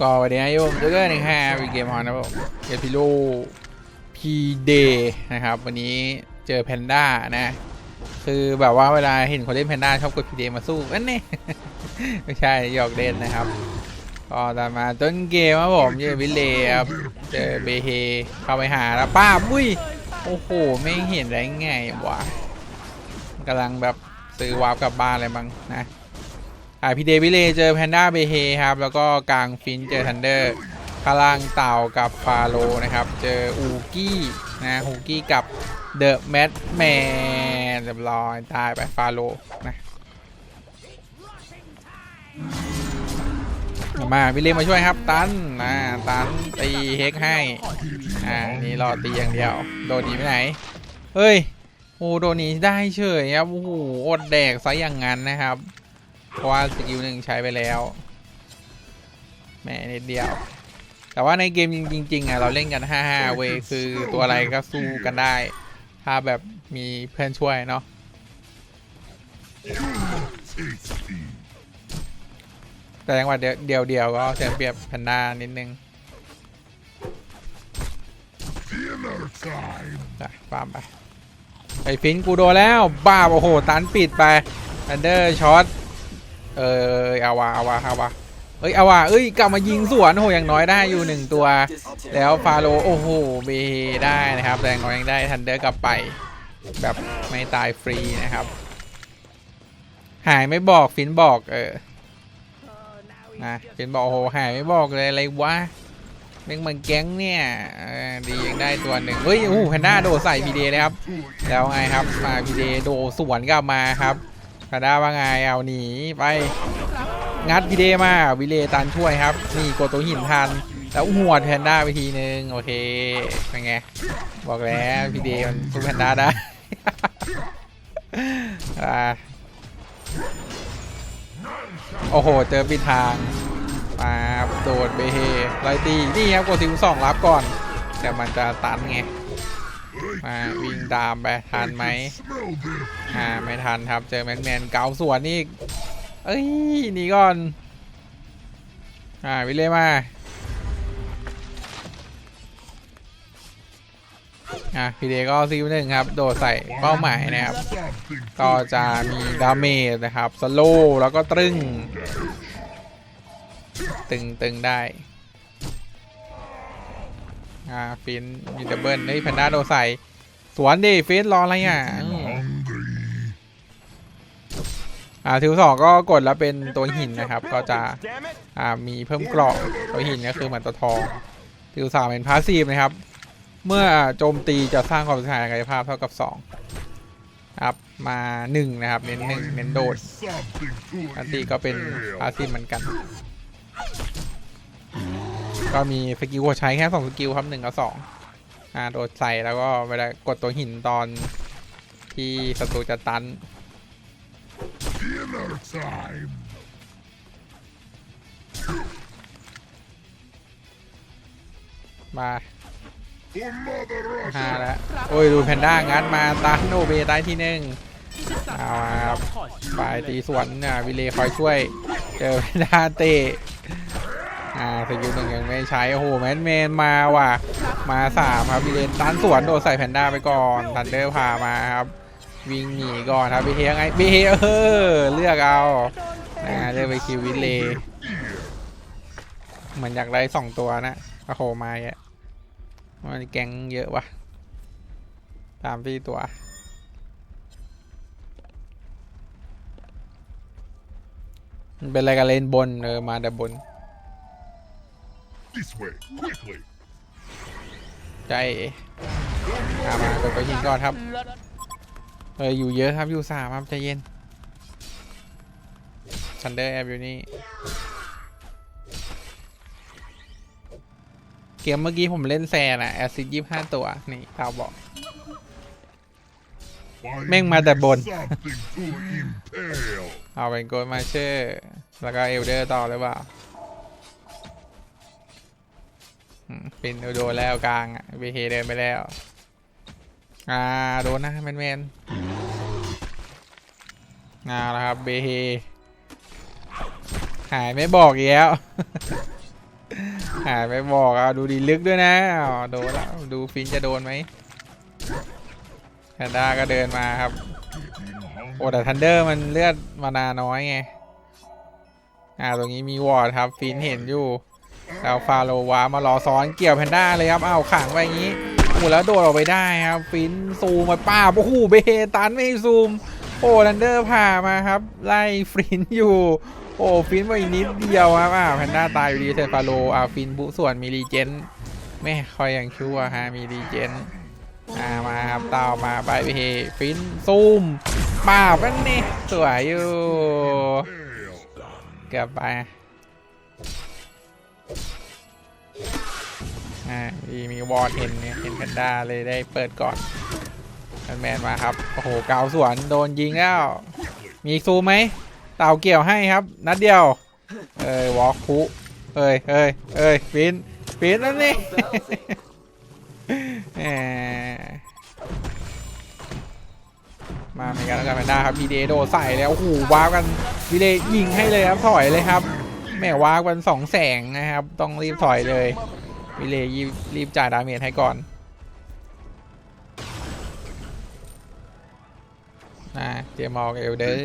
ก็วันนี้โยมเจอกันหนึ่งห้าวีเกมฮอนนะครับผมเอพิโลพีเดนะครับ วันนี้เจอแพนด้านะ คือแบบว่าเวลาเห็นคนเล่นแพนด้าชอบกดพีเดมาสู้อันนี้ไม่ใช่หยอกเล่นนะครับ ก็ตามมาต้นเกมครับผมเจอวิเล่ครับเจอเบเฮเข้าไปหาแล้วป้าบอุ้ยโอ้โหไม่เห็นได้ไงวะกำลังแบบซื้อวาร์ปกลับบ้านอะไรบ้างนะ อ่าพีเดวิเลเจอแพนด้าเบเฮครับ แล้วก็กลางฟินเจอทันเดอร์ขล่างเต่ากับฟาโลนะครับ เจออูกี้นะฮูกี้กับเดอะแมทแมนเรียบร้อยตายไปฟาโลนะมาวิลเลมมาช่วยครับ ตันนะตันตีเฮกให้อ่านี่รอตีอย่างเดียว โดนหนีไปไหนเฮ้ยโอ้โดนหนีได้เฉยครับโอ้โหอดแดกซะอย่างนั้นนะครับ เพราะว่าสกิลหนึ่งใช้ไปแล้วแหมนิดเดียว แต่ว่าในเกมจริงๆอะเราเล่นกัน 5-5 เวยคือตัวอะไรก็สู้กันได้ ถ้าแบบมีเพื่อนช่วยเนาะแต่จังหวะเดียวเดียวเดียวก็เสียเปรียบแพนด้านิดนึงจ้ะฟาร์มไปไอ้ฟินกูโดนแล้ว บ้าโอ้โหตันปิดไปอันเดอร์ช็อต เออเอาวะเอาวะเอาวะเอ้ยเอาวะเอ้ยกลับมายิงสวนโอ้โหอย่างน้อยได้อยู่หนึ่งตัว แล้วฟาโลโอ้โหเบได้นะครับแต่อย่างน้อยยังได้ทันเดอร์กลับไป แบบไม่ตายฟรีนะครับ หายไม่บอกฟินบอกเออนะฟินบอกโอ้โหหายไม่บอกเลยอะไรวะเม่งมันแก๊งเนี่ยเออดียังได้ตัวหนึ่งเฮ้ยโอ้โหแพนด้าโดดใส่พีเดเลยครับ แล้วไงครับมาพีเดโดสวนกลับมาครับ พาด้าว่าไงเอาหนีไป งัดพีเดมาวิเลตันช่วยครับ นี่โกดตัวหินทัน แล้วหัวแพนด้าไปทีนึง โอเคเป็นไง บอกแล้วพีเดมันสู้แพนด้าได้อ่าโอ้โห เจอปิดทางมาโดดเบเฮไลตี้นี่ครับกดสิวสองรับก่อน แต่มันจะตันไง มาวิ่งตามไปทันไหมอ่าไม่ทันครับเจอแมนแมนเกาสวนนี่เอ้ยหนีก่อน อ่าวิเล่มาอะพีเดก็ซิวหนึ่งครับ โดดใส่เป้าหมายนะครับ ก็จะมีดาเมจนะครับ สโลแล้วก็ตรึง ตึงตึงได้ อ่าฟินมีดับเบิลเฮ้ยแพนด้าโดดใส่ สวนดิฟินรออะไรอะอืมอ่าทิวสองก็กดแล้วเป็นตัวหินนะครับ ก็จะอ่ามีเพิ่มเกราะตัวหินก็คือเหมือนตัวทองทิวสามเป็นพาสซีฟนะครับ เมื่อโจมตีจะสร้างความเสียหายกายภาพเท่ากับ2ครับมา1นะครับเน้นหนึ่งเน้นโดดอันตีก็เป็นพาสซีฟเหมือนกัน ก็มีสกิลใช้แค่2สกิลครับ1กับ2อ่าโดดใส่แล้วก็เวลากดตัวหินตอนที่ศัตรูจะตันมาห้าแล้วโอ้ยดูแพนด้างัดมาตันโอเบตายที่หนึ่งเอาครับฝ่ายตีสวนอะวิเลคอยช่วย เจอแพนด้าเตะ อ่าสกิลหนึ่งยังไม่ใช้โอ้โหแมนแมนมาว่ะ มาสามครับวิเลนตันสวนโดดใส่แพนด้าไปก่อนทันเดอร์พามาครับวิ่งหนีก่อนครับบีเฮยังไงบีเฮเออเลือกเอานะเลือกไปคิววิเลเหมือนอยากได้สองตัวนะโอ้โหมาอะมันแก๊งเยอะวะตามที่ตัวมันเป็นอะไรกันเลนบนเออมาแต่บน This way, quickly. ใจอามาเปิดไปยิงก่อนครับ เอออยู่เยอะครับอยู่สามครับใจเย็นชันเดอร์แอบอยู่นี่ เกมเมื่อกี้ผมเล่นแซนอะแอซิดยี่ห้าตัว นี่ตาวบอก Find แม่งมาแต่บน something to impale. เอาเป็นโกลมาเชอร์ แล้วก็เอลเดอร์ต่อหรือเปล่า เป็นโดนแล้วกลางอะเบเฮเดินไปแล้ว อ่าโดนนะแมนแมนอ่าแล้วครับเบเฮหายไม่บอกอีกแล้ว หายไปบอกอะดูดีลึกด้วยนะโดนแล้วดูฟินจะโดนไหมแพนด้าก็เดินมาครับ โอ้แต่ทันเดอร์มันเลือดมานาน้อยไง อ่าตรงนี้มีวอร์ดครับ ฟินเห็นอยู่ แล้วฟาโลวามารอซ้อนเกี่ยวแพนด้าเลยครับเอ้าขังไปอย่างนี้โอ้แล้วโดดออกไปได้ครับฟินซูมมาป้าโอ้โหเบตันไม่ซูม โอ้ทันเดอร์ผ่ามาครับ ไล่ฟินอยู่ โอ้ฟินไปนิดเดียวครับอ้าวแพนด้าตายอยู่ดีเซฟาโลอาฟินบุส่วนมีรีเจนแม่คอยอย่างชั่วฮะมีรีเจนอามาครับเต่ามาไปเฮฟินซูมป้าบอันนี่สวยอยู่เกือบไป อ่ามีมีวอร์ดเห็นเนี่ยเห็นแพนด้าเลยได้เปิดก่อนแมนแมนมาครับ โอ้โหเกาสวนโดนยิงแล้ว มีซูมไหมเต่าเกี่ยวให้ครับ นัดเดียวเอ้ยวอล์คุเอ้ยเอ้ยเอ้ยฟินฟินนั่นนี่แหมมาเหมือนกันแล้วกันแพนด้าครับพีเดโดใส่แล้วโอ้โหว้าวกันวีเลยิงให้เลยครับถอยเลยครับ แม่ว้าวกันสองแสงนะครับ ต้องรีบถอยเลย วิเลรีบรีบจ่ายดาเมจให้ก่อนนะเจมอลกับเอลเดอร์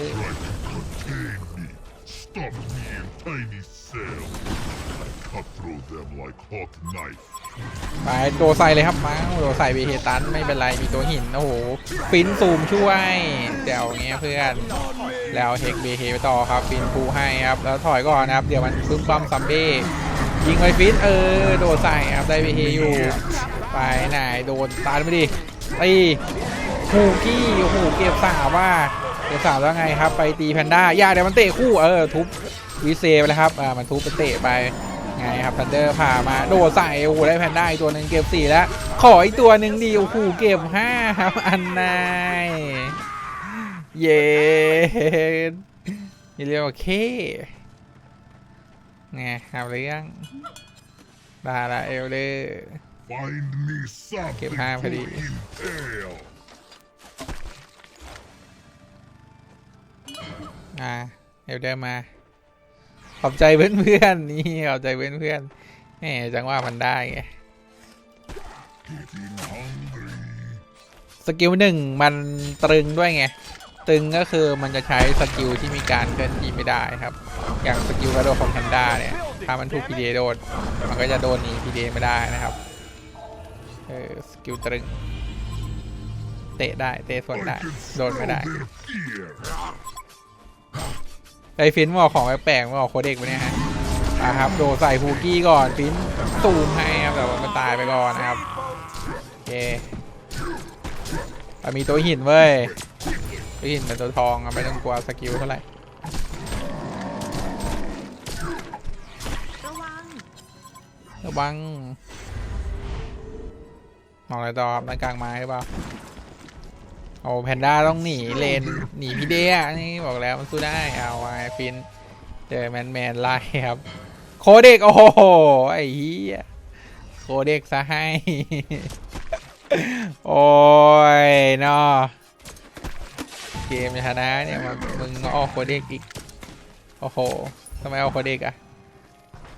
Contain me. Stop me in tiny cells. I cut through them like hot knife. ไปโดใส่เลยครับมาโดใส่เบเฮตันไม่เป็นไรมีตัวหินโอ้โหฟินซูมช่วยเดี๋ยวเงี้ยเพื่อน แล้วเฮกเบเฮไปต่อครับฟินพูให้ครับแล้วถอยก่อนนะครับเดี๋ยวมันปึ๊บปั๊มซัมเบ้ยิงไปฟินเออโดใส่ครับได้เบเฮอยู่ไปไหนโดนตานไปดิตีฮูกี้โอ้โหเก็บสาว่าเก็บสามแล้วไงครับ ไปตีแพนด้าอย่าเดี๋ยวมันเตะคู่เออทุบ วิเซไปแล้วครับอ่ามันทุบไปเตะไปไงครับทันเดอร์ผ่ามาโดดใส่โอ้โหได้แพนด้าอีกตัวหนึ่งเก็บสี่แล้วขออีกตัวหนึ่งดีโอ้โหเก็บห้าครับอันนายเย้ยี่เรียกว่าเคไงครับเรื่องดาราเอลเลอร์ Find me something Keep high, to buddy. impale. อ่าเอลเดอร์มา ขอบใจเพื่อนๆนี่ขอบใจเพื่อนๆแหมจังว่ามันได้ไงสกิลหนึ่งมันตรึงด้วยไง ตึงก็คือมันจะใช้สกิลที่มีการเคลื่อนที่ไม่ได้ครับ อย่างสกิลกระโดดของแพนด้าเนี่ย ถ้ามันถูกพีเดโดนมันก็จะโดนหนีพีเดไม่ได้นะครับ เออสกิลตรึง เตะได้ เตะสวนได้ โดนไม่ได้ ไอฟินบอกของแปลกๆบอกโคเด็กไปเนี่ยฮะมาครับโดใส่ฟูกี้ก่อนฟินตูมให้ครับแต่ว่ามันตายไปก่อนนะครับโอเคมีตัวหินเว้ยตัวหินเป็นตัวทองอะไม่ต้องกลัวสกิลเท่าไหร่ระวังระวังมองอะไรต่อครับด้านกลางไม้หรือเปล่า โอ้แพนด้าต้องหนีเลนหนีพี่เดียนี่บอกแล้วมันสู้ได้เอาไว้ฟินเจอแมนแมนไล่ครับ โคเด็กโอ้โหไอ้เหี้ยโคเด็กซะให้ โอ้ยนาะเกมชนะเนี่ยมันมึงเอาโคเด็กอีกโอ้โหทำไมเอาโคเด็กอะ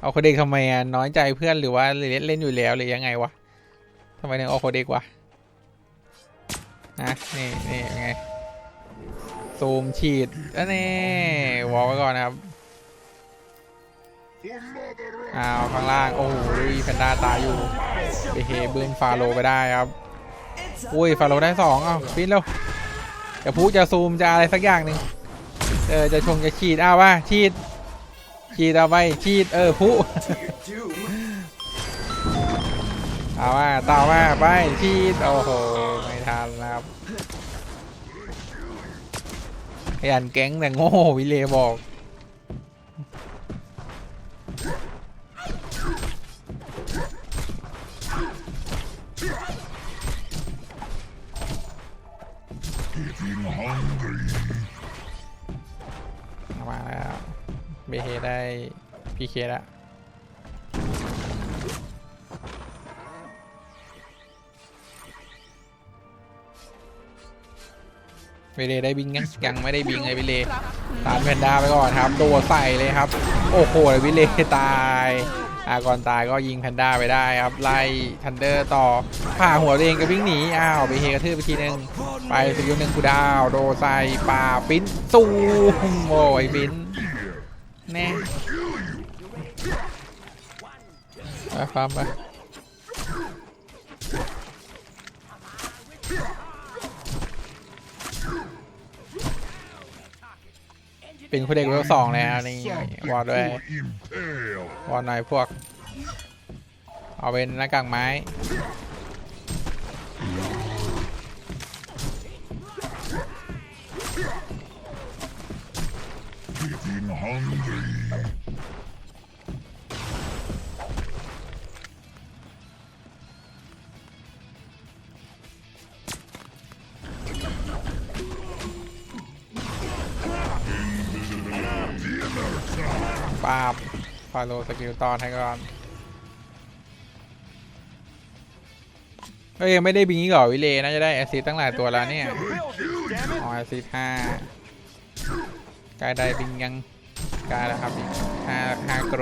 เอาโคเด็กทำไมอะน้อยใจเพื่อนหรือว่าเล่นเล่นอยู่แล้วหรือยังไงวะทำไมถึงเอาโคเด็กวะ นะนี่นี่ยังไงซูมฉีดอันนี้วอลไว้ก่อนนะครับอ้าวข้างล่างโอ้โหแพนด้าตายอยู่ไปเฮบึ้มฟาโลไปได้ครับอุ้ยฟาโลได้สองอ้าวฟินแล้วจะพูจะซูมจะอะไรสักอย่างหนึ่งเออจะชงจะฉีดอ้าวว่าฉีดฉีดเอาไปฉีดเออพุเอาว่าต่อมาไปที่โอ้โห ทันนะครับขยันแก๊งแต่โง่วิเลบอกมาแล้วเบเฮได้พีเคแล้ว วิเลได้บิงยังยังไม่ได้บิงเลยวิเลตามแพนด้าไปก่อนครับโดดใส่เลยครับ โอ้โหวิเลตายอากอนตายก็ยิงแพนด้าไปได้ครับ ไล่ทันเดอร์ต่อผ่าหัวตัวเองก็วิ่งหนีอ้าวไปเฮกระทืบไปทีนึงไปสกิลหนึ่งกูดาวโดใส่ป่าปิ้นสู้โอ้ยปิ้นแน่ไปฟาร์มไป เป็นคู่เด็กเวลสองแล้วนี่วอดด้วยวอดหน่อยพวก เอาเป็นหน้ากางไม้100 ฟาโลสกิลตอนให้ก่อนก็ยังไม่ได้บิงอีกเหรอวิเลน่าจะได้แอซิสตั้งหลายตัวแล้วเนี่ยอ๋อแอซิสห้ากายได้บิงยังกายแล้วครับห้าห้าโกร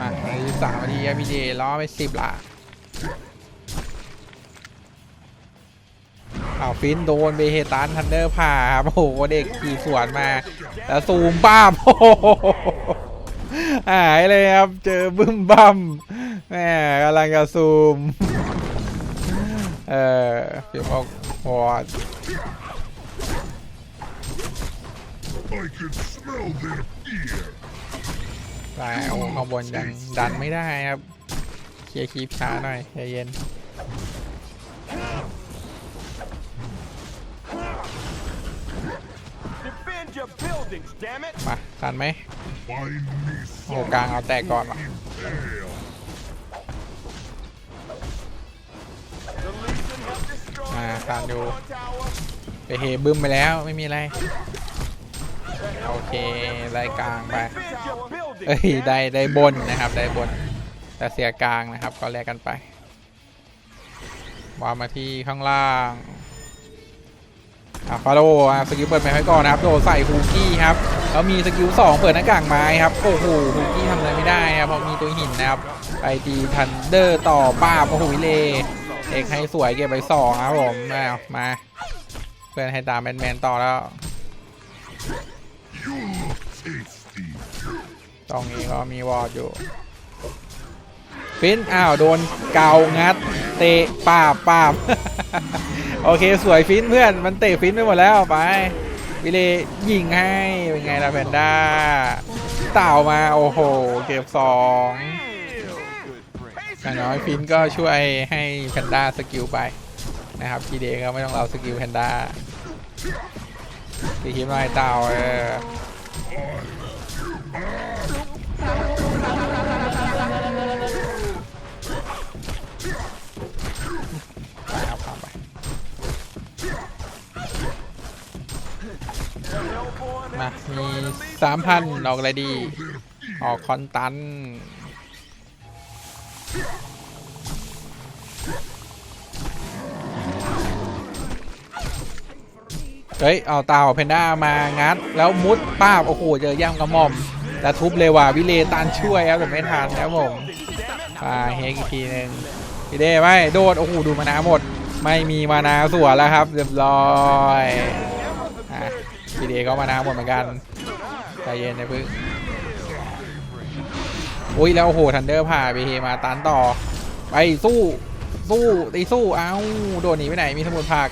มาในสามนาทีครับพี่เจล้อไปสิบละ อ้าวฟินโดนเบเฮตันทันเดอร์ผ่าครับโอ้โหเด็กขี่สวนมา แล้วซูมป้าบโอ้โหหายเลยครับเจอบึ้มบั้มแหมกำลังจะซูม เออเดี๋ยวบอกวอด I can smell their fear. ไปโอ้ข้างบนยังดันไม่ได้ครับ เคลียร์คีปช้าหน่อยใจเย็น มาทันไหม Find me โอ้โห something กลางเอาแตกก่อนว่ะ to impale. The Legion have destroyed Ah, a can't do. Hellborn tower. ไปเฮบึ้มไปแล้วไม่มีอะไรโอเคได้กลางไป Defend your buildings, เอ้ย damn it. ได้ได้บนนะครับได้บน แต่เสียกลางนะครับก็แลกกันไปวางมาที่ข้างล่างอะ ฟาโรห์อะสกิลเปิดแมปให้ก่อนนะครับโดดใส่ฮูกี้ครับแล้วมีสกิล2เปิดหน้ากากไม้ครับโอ้โหฮูกี้ทำอะไรไม่ได้ครับเพราะมีตัวหินนะครับไปตีทันเดอร์ต่อป้าโอ้โหวิเลเอกให้สวยเก็บไปสองครับผมมามาเพื่อนให้ตามแมนแมนต่อแล้วตรงนี้ก็มีวอร์ดอยู่ฟินอ้าวโดนเกางัด เตะป้าป้า โอเคสวยฟินเพื่อนมันเตะฟินไปหมดแล้วไปวิเลยิงให้เป็นไงล่ะแพนด้าเต่ามาโอ้โหเก็บสองอย่างน้อยฟินก็ช่วยให้แพนด้าสกิลไปนะครับทีเดก็ไม่ต้องเอาสกิลแพนด้าตีคิดว่าไอ้เต่าเออ มา มีสามพันออกอะไรดี ออกคอนตัน เฮ้ย เอาเต่าเพนด้ามางัด แล้วมุดป้าบ โอ้โห เจอย่ำกระหม่อม แต่ทุบเลยว่ะวิเลตันช่วยครับ แต่ไม่ทันครับผมป่าเฮกอีกทีหนึ่งพี่เด้ไม่โดด โอ้โห ดูมานาหมด ไม่มีมานาสวนแล้วครับ เรียบร้อย พีเดก็มานาหมดเหมือนกันใจเย็นนะพึ่งอุ้ยแล้วโอ้โหทันเดอร์ผ่าไปเฮมาตันต่อ ไปสู้สู้ตีสู้เอ้าโดดหนีไปไหนมีสมุดผัก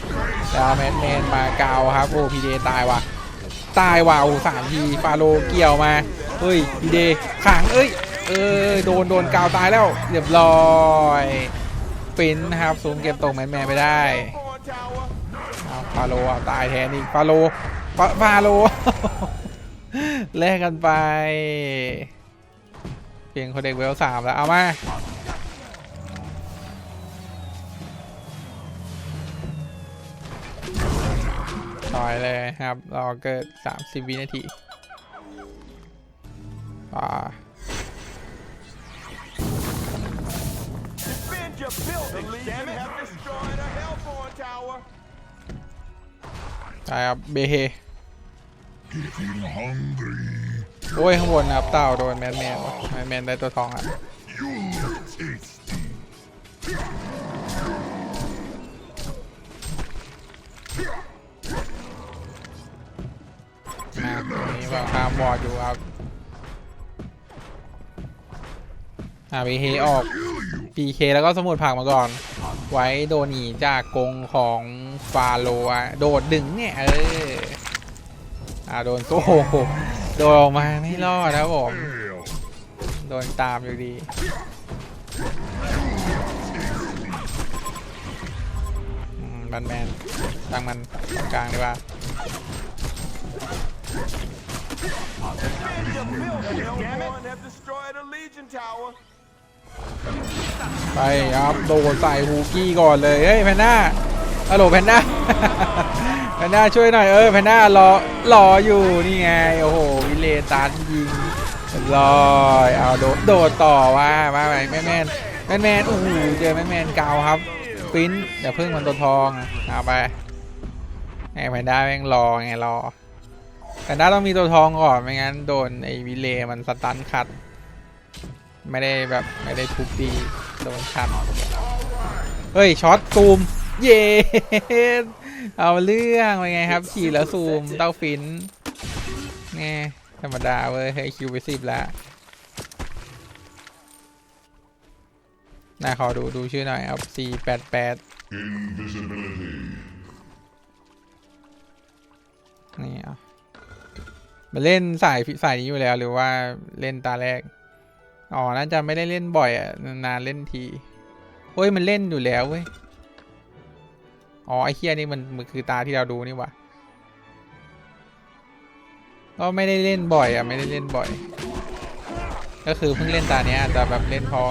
ดาวแมนแมนมาเกาครับโอ้พีเดตายว่ะตายว่ะโอ้สามทีฟาโลเกี่ยวมาเฮ้ยพีเดขังเอ้ยเออโดนโดนกาวตายแล้วเรียบร้อยฟินครับซูมเก็บตรงแมนแมนไปได้ฟาโลตายแทนอีกฟาโล ปฟาโลแลกกันไป เพียงคนเด็กเวลสามแล้ว เอามาต่อยเลยครับ รอเกิดสามสิบวินาทีป่าใช่ครับเบเฮ โอ้ยข้างบนนะครับเต่าโดนแมนแมนแมนแมนได้ตัวทองอะมาตรงนี้ว่าตามบอดอยู่ครับอ่าไปเฮออก PK แล้วก็สมุดผักมาก่อน ไว้โดนหนีจากกงของฟาโรห์อะโดดดึงเนี่ยเออ อ่าโดนโอ้โหโดนออกมาไม่รอดนะครับผมโดนตามอยู่ดีบันแมนตั้งมันกลางดีกว่าไปครับโดนใส่ฮูกี้ก่อนเลย เฮ้ยแพนด้า ฮัลโหลแพนด้า แพนด้าช่วยหน่อยเออแพนด้ารอรออยู่นี่ไงโอ้โหวิเลตันยิงรอยเอาโดดโดดต่อว่ามาไปแมนแมนแมนแมนโอ้โหเจอแมนแมนเกาครับฟินเดี๋ยวพึ่งมันตัวทองเอาไปไงแพนด้าแม่งรอไงรอแพนด้าต้องมีตัวทองก่อนไม่งั้นโดนไอ้วิเลมันสตันคัด ไม่ได้แบบไม่ได้ทุบตีโดนชัดเฮ้ยช็อตซูม เย้เอาเรื่องเป็นไงครับ ขี่แล้วซูมเต้าฟินไงธรรมดาเว้ยเฮ้ยคิวไปสิบแล้วน่าขอดูดูชื่อหน่อยครับ4 8 8 Invisibility. นี่อะมาเล่นสายสายนี้อยู่แล้วหรือว่าเล่นตาแรก อ๋อ น่าจะไม่ได้เล่นบ่อยอะ นานๆเล่นทีเฮ้ย มันเล่นอยู่แล้วเว้ย อ๋อไอ้เคียนี่มันมันคือตาที่เราดูนี่วะก็ไม่ได้เล่นบ่อยอะไม่ได้เล่นบ่อย ก็คือเพิ่งเล่นตาเนี้ยอาจจะแบบเล่นเพราะ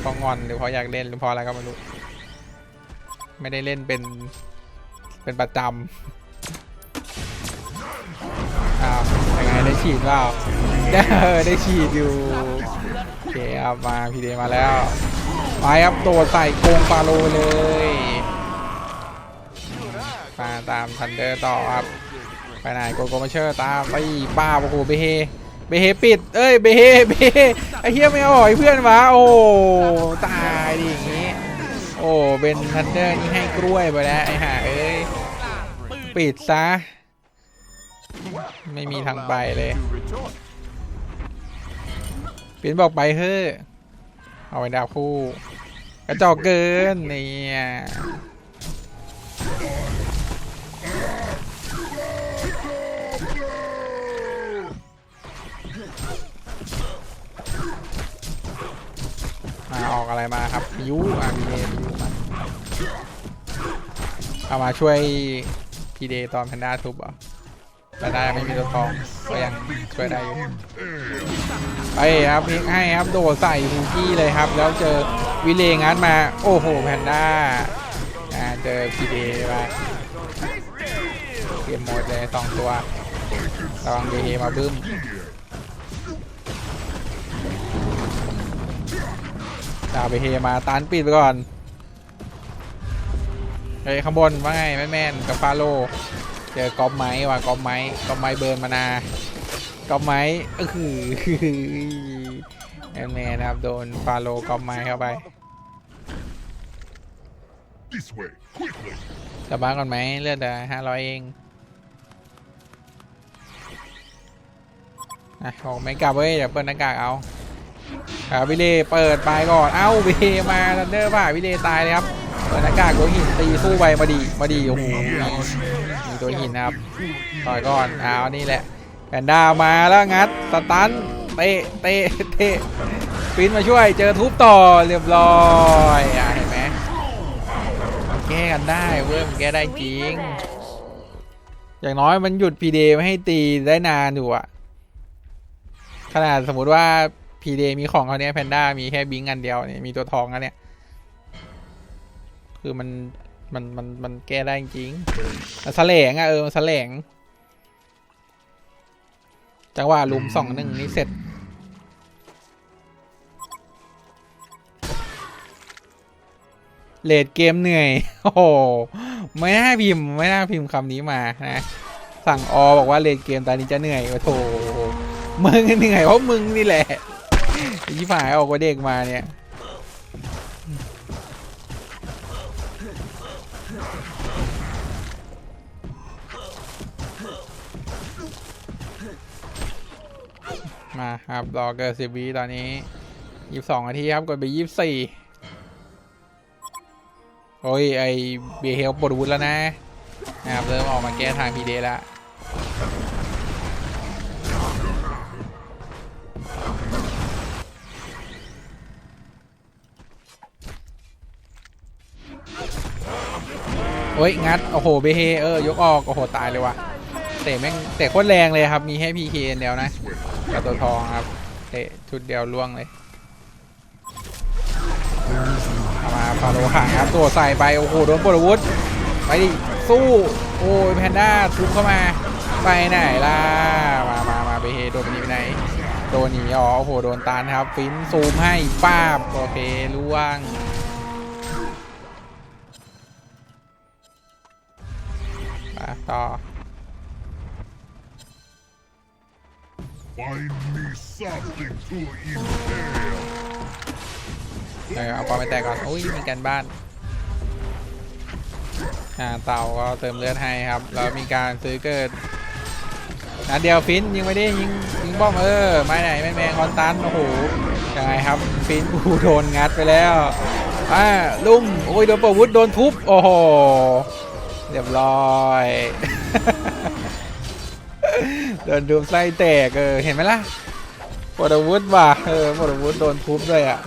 เพราะงอนหรือเพราะอยากเล่นหรือเพราะอะไรก็ไม่รู้ไม่ได้เล่นเป็นเป็นประจำอ้าวยังไงได้ฉีดเปล่าได้ได้ฉีดอยู่โอเคครับมาพีเดมาแล้วไปครับโดดใส่โกงฟาโลเลย มาตามทันเดอร์ต่อครับ ไปไหนโกโกมาเชอร์ตามไปป้าโอ้โหเบเฮเบเฮปิด เอ้ยเบเฮเบเฮไอเฮียไม่เอาหอเพื่อนวะโอ้ตายดิอย่างงี้ โอ้เป็นทันเดอร์นี่ให้กล้วยไปแล้วไอ้ห่าเอ้ยปิดซะ ไม่มีทางไปเลยปินบอกไปเฮ้อเอาไปดาวคู่ กระจอกเกินเนี่ย อะไรมาครับยูอะพีเดยูมาเอามาช่วยพีเดตอนแพนด้าทุบอะแพนด้าไม่มีตัวทองก็ยังช่วยได้อยู่ไปครับพลิกให้ครับโดดใส่ฮูกี้เลยครับ แล้วเจอวิเลงัดมาโอ้โหแพนด้าอ่าเจอพีเดมาเกมโหมดเลยสองตัวระวังเดเฮมาบึ้ม ดาวไปเฮมาตานปิดไปก่อนเฮ้ยข้างบนว่าไงแม่แม่นกับฟาโลเจอกอมไม้ว่ะกอมไม้กอมไม้เบิร์นมานากอมไม้เออคือแอนแมนนะครับโดนฟาโลกอมไม้เข้าไป This way, quickly. กลับบ้านก่อนไหมเลือดห้าร้อยเองอะบอกไม่กลับเว้ยเดี๋ยวเปิดหน้ากากเอา อ่าวิเลเปิดไปก่อน เอ้าวิเลมาทันเดอร์ป่ะวิเลตายเลยครับเปิดหน้ากากโดนหินตีสู้ไปมาดีมาดีโอ้โหมีมีตัวหินนะครับต่อยก่อนเอานี่แหละแพนด้ามาแล้วงัดสตันเตะเตะเตะฟินมาช่วยเจอทุบต่อเรียบร้อยอะเห็นไหมมันแก้กันได้เว้ยมันแก้ได้จริง อย่างน้อยมันหยุดพีเดไม่ให้ตีได้นานอยู่อะขนาดสมมุติว่า พีเดมีของเขาเนี้ยแพนด้ามีแค่บิงอันเดียวเนี่ยมีตัวทองอันเนี้ยคือมันมันมันมันแก้ได้จริงมันแสลงอะเออมันแสลงจังหวะลุมสองหนึ่งนี่เสร็จ เลดเกมเหนื่อย โอ้โห ไม่น่าพิมพ์ ไม่น่าพิมพ์คำนี้มานะ สั่งอบอกว่าเลดเกมตอนนี้จะเหนื่อยโอ้โถมึงเหนื่อยเพราะมึงนี่แหละ ยี่ฝ่ายออกกับเด็กมาเนี่ยมาครับรอเกิดสิบวิตอนนี้ยี่สิบสองนาทีครับกดไปยี่สิบสี่โอ้ยไอเบียเฮลปวดวุฒแล้วนะนะครับเริ่มออกมาแก้ทางพีเดแล้ว โอ้ยงัดโอ้โหเบเฮเออยกออกโอ้โหตายเลยว่ะเตะแม่งเตะโคตรแรงเลยครับ มีให้พีเคเดียวนะกับตัวทองครับเตะชุดเดียวล่วงเลยเอามาฟาโลขังครับตัวใส่ไปโอ้โหโดนปลอาวุธไปดิสู้โอ้ยแพนด้าทุบเข้ามาไปไหนล่ะมามามาเบเฮโดนไปนี่ไปไหนโดนหนีอ๋อโอ้โหโดนตานครับฟินซูมให้ป้าบโอเคล่วง ต่อ Find me something to impale. เออเอาปอมไปแตกก่อนอุ้ยมีการบ้านอ่าเต่าก็เติมเลือดให้ครับ แล้วมีการซื้อเกิดนัดเดียวฟินยิงไม่ได้ยิงยิงบ้อมเออไม่ไหนไม่แมงคอนตันโอ้โหยังไงครับฟินกูโดนงัดไปแล้วอ่าลุ่มโอ้ยโดนประวุธโดนทุบโอ้โห เรียบร้อยโดนดูมไส้แตกเออเห็นไหมล่ะปวดอาวุธว่ะเออปวดอาวุธโดนทุบด้วยอะ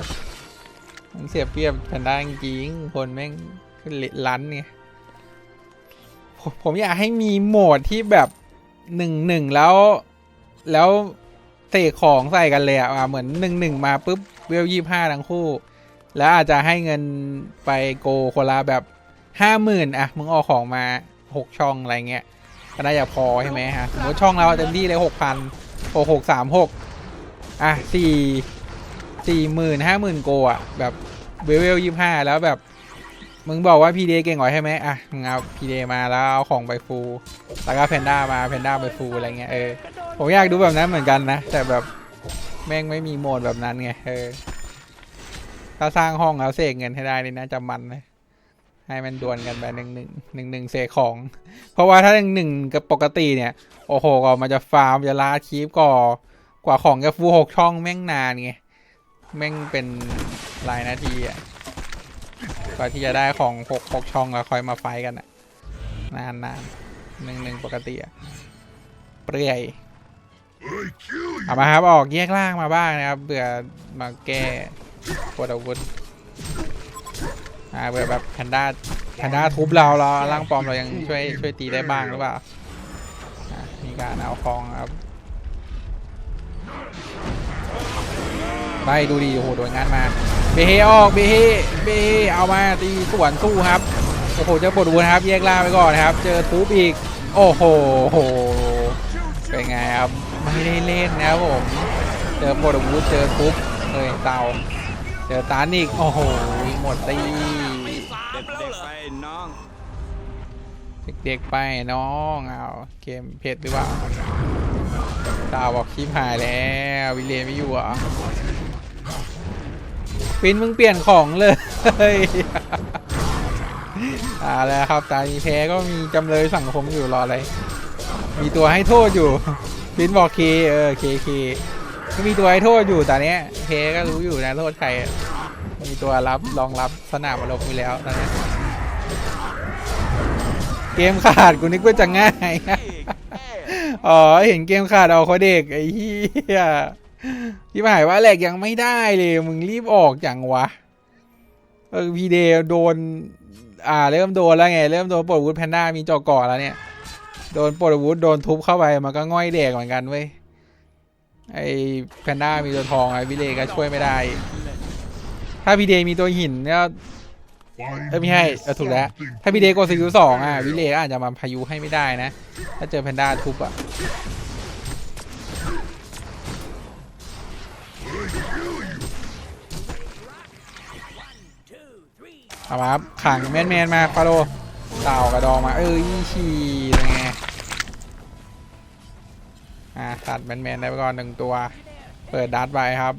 มันเสียเปรียบแพนด้าจริงคนแม่งขึ้นลันไงผมผมอยากให้มีโหมดที่แบบหนึ่งหนึ่งแล้ว แล้วเตะของใส่กันเลยอะอะเหมือนหนึ่งหนึ่งมาปุ๊บเวลยี่ห้าทั้งคู่ แล้วอาจจะให้เงินไปโกคนละแบบ ห้าหมื่นอะมึงเออกของมาหกช่องอะไรเงี้ยก็น่าจะพอใช่ไหมฮะสมมติช่องเราเต็มที่เลยหกพันหกหกสามหกอะสี่สี่หมื่นห้าหมื่นโกอะแบบเวลยี่ห้าแล้วแบบ มึงบอกว่าพีเดเก่งกว่าใช่ไหมอะมึงเอาพีเดมาแล้วเอาของไปฟูลแล้วก็แพนด้ามาแพนด้าไปฟูลอะไรเงี้ยเออผมอยากดูแบบนั้นเหมือนกันนะ แต่แบบแม่งไม่มีโหมดแบบนั้นไงเออถ้าสร้างห้องแล้วเสกเงินให้ได้นี่น่าจะมันนะ ให้มันดวลกันไปหนึ่งหนึ่งหนึ่งหนึ่งเสกของ เพราะว่าถ้าหนึ่งหนึ่งกับปกติเนี่ย โอ้โหก็มันจะฟาร์มจะลาคีฟก่อกว่าของจะฟูหกช่องแม่งนานไงแม่งเป็นหลายนาทีอะกว่าที่จะได้ของหกหกช่องแล้วค่อยมาไฟกันอะนานนานหนึ่งหนึ่งปกติอะเปรื่อยเอามาครับออกแยกล่างมาบ้างนะครับเบื่อมาแก้ปวดอาวุธ อ่าเบื่อแบบแพนด้าแพนด้าทุบเราเราล่างปลอมเรายังช่วยช่วยตีได้บ้างหรือเปล่าอะมีการเอาของครับไปดูดีโอ้โหโดนงานมาเบเฮออกเบเฮเบเฮเอามาตีสวนสู้ครับโอ้โหเจอปวดวุธครับแยกล่าไปก่อนครับ เจอทุบอีกโอ้โหโอ้โหเป็นไงครับไม่ได้เล่นนะครับผมเจอปวดวุธเจอทุบเลยเตา เจอตานอีกโอ้โหหมดตีเด็กๆไปน้อง เด็กๆไปน้องเอาเกมเพชรหรือเปล่าดาบอกชิปหายแล้ววิเลนไม่อยู่อะฟินมึงเปลี่ยนของเลยอ่าแล้วครับตานีแพ้ก็มีจำเลยสังคมอยู่รออะไร มีตัวให้โทษอยู่ฟินบอกเคเออเคเค มีตัวให้โทษอยู่แต่เนี้ยเพก็รู้อยู่นะโทษใครมีตัวรับรองรับสนามอารมณ์อยู่แล้วตอนเนี้ยเกมขาดกูนึกว่าจะง่ายอ๋อเห็นเกมขาดเอาเขาเด็กไอ้เหี้ยที่หมายว่าแหลกยังไม่ได้เลย มึงรีบออกจังวะเออพีเดโดน อ่า เริ่มโดนแล้วไง เริ่มโดนปลดวุธแพนด้ามีจอก่อแล้วเนี่ย โดนปลดวุธโดนทุบเข้าไปมันก็ง่อยเด็กเหมือนกันเว้ย ไอแพนด้ามีตัวทองไอวิเลก็ช่วยไม่ได้ ถ้าพีเดมีตัวหินเนี่ยเออไม่ใช่ me เออถูกแล้ว ถ้าพีเดกดสกิลสองอะวิเลอาจจะมาพายุให้ไม่ได้นะ ถ้าเจอแพนด้าทุบอะเอามาครับขังแมนแมนมาฟาโรเต่ากระดองมา เอ้ยฉี่ไง อ่าตัดแมนๆได้ไปก่อนหนึ่งตัว เปิดดัดไปครับ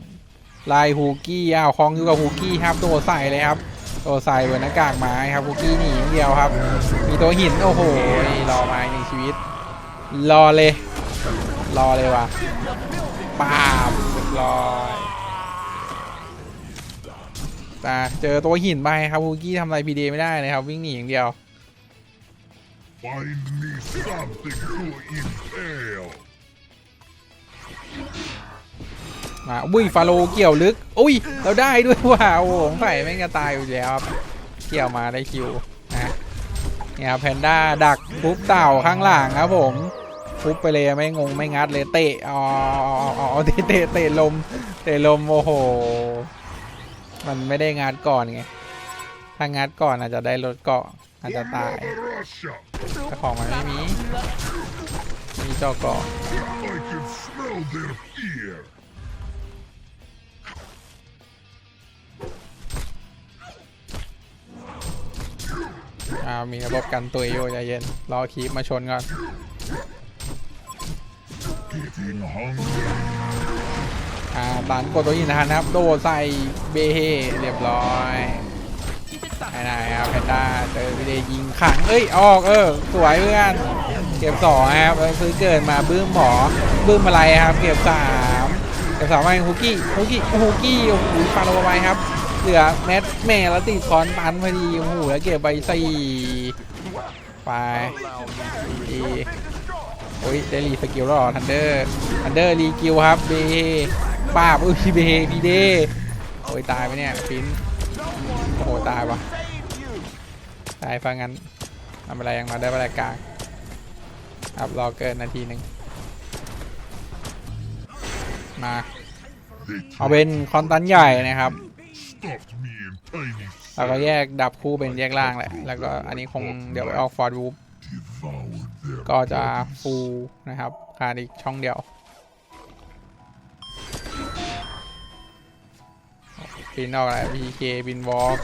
ไล่ฮูกี้อ้าวคล้องอยู่กับฮูกี้ครับโดดใส่เลยครับโดดใส่บนหน้ากากไม้ครับฮูกี้หนีอย่างเดียวครับ มีตัวหินโอ้โหรอมาหนึ่งชีวิต รอเลย รอเลยว่ะปาบเรียบร้อยแต่เจอตัวหินไปครับฮูกี้ทำอะไรพีเดไม่ได้เลยครับ วิ่งหนีอย่างเดียว Find me something to impale. มาอุ้ยฟาโลเกี่ยวลึก อุ้ย เราได้ด้วยว่ะโอ้โหสงสัยไม่งจะตายอยู่แล้วครับเกี่ยวมาได้คิวนะเนี่ยแพนด้าดักปุ๊บเต่าข้างหลังครับผมปุ๊บไปเลยไม่งงไม่งัดเลยเตะอ๋ออ๋ออ๋อเตะเตะเตะลม เตะลมโอ้โห มันไม่ได้งัดก่อนไงถ้างัดก่อนอาจจะได้ลดเกาะอาจจะตายแต่ของมันไม่มี มีเจาเกาะอ่ามีระบบกันตัวอยู่ใจเย็น รอคีปมาชนก่อนอ่าตันกดตัวยินทันะครับ โดใส่เบเฮเรียบร้อยไอ้นายครับแพนด้าเจอวิเดยิงขัง เอ้ย ออก เออ สวยเพื่อน เก็บสองครับซื้อเกิดมาบื้มหมอบื้มอะไรครับ เก็บสามเก็บสามไปฮุกี้ฮุกี้ฮุกี้โอ้โหฟาโลไปครับ เหลือแมทแม่แล้วติดคอนตันพอดีโอ้โหแล้วเก็บไปสี่ไปดีโอ้ยได้รีสกิลแล้วหรอทันเดอร์ทันเดอร์รีกิลครับเบป้าบอุ้ยเบพีเดโอ้ยตายไปเนี่ยฟินโอ้ตายปะตายฟังงั้นทำอะไรยังมาได้บรรยากลาง ครับรอเกินนาทีหนึ่งมา They เอาเป็นคอนตันใหญ่นะครับ stuffed me in tiny แล้วก็ cells, แยกดับคู่เป็นแยกล่างแหละ แล้วก็อันนี้คงเดี๋ยวไปออกฟอร์ดวูฟ devoured their ก็จะ bodies. ฟูลนะครับขาดอีกช่องเดียวบินออกอะไร PK บินวอล์ก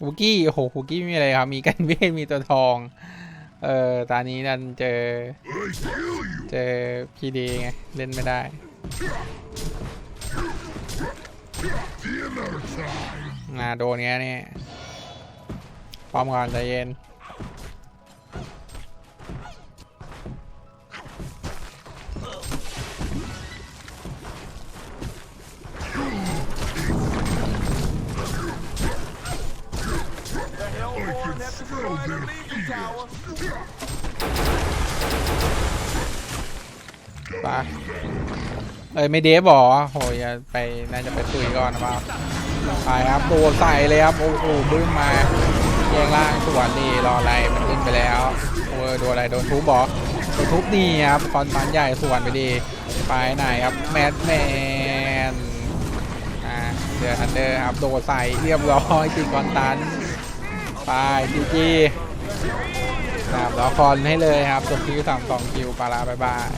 ฮูกี้โอ้โหฮูกี้ไม่มีอะไรครับ มีกันเวทมีตัวทอง เออตอนนี้นันเจอ เจอพีดีไง เล่นไม่ได้ มาโดนเงี้ยนี่พร้อมก่อนใจเย็น ไปเอ้ยไม่เดฟบอโหอย่าไปน่าจะไปตุยก่อนนะครับไปครับโดดใส่เลยครับโอ้โหบึ้มมาแยงล่างสวนนี่รออะไรมันขึ้นไปแล้วโอ้โดนอะไรโดนทุบบอโดนทุบนี่ครับคอนตันใหญ่สวนไปดีไปไหนครับแมทแมนอ่าเจอดทันเดอร์ครับโดดใส่เรียบร้อยติดคอนตัน ไปจีจีครับแล้วคอนให้เลยครับจบคิวสามสองคิวปาลาบายบาย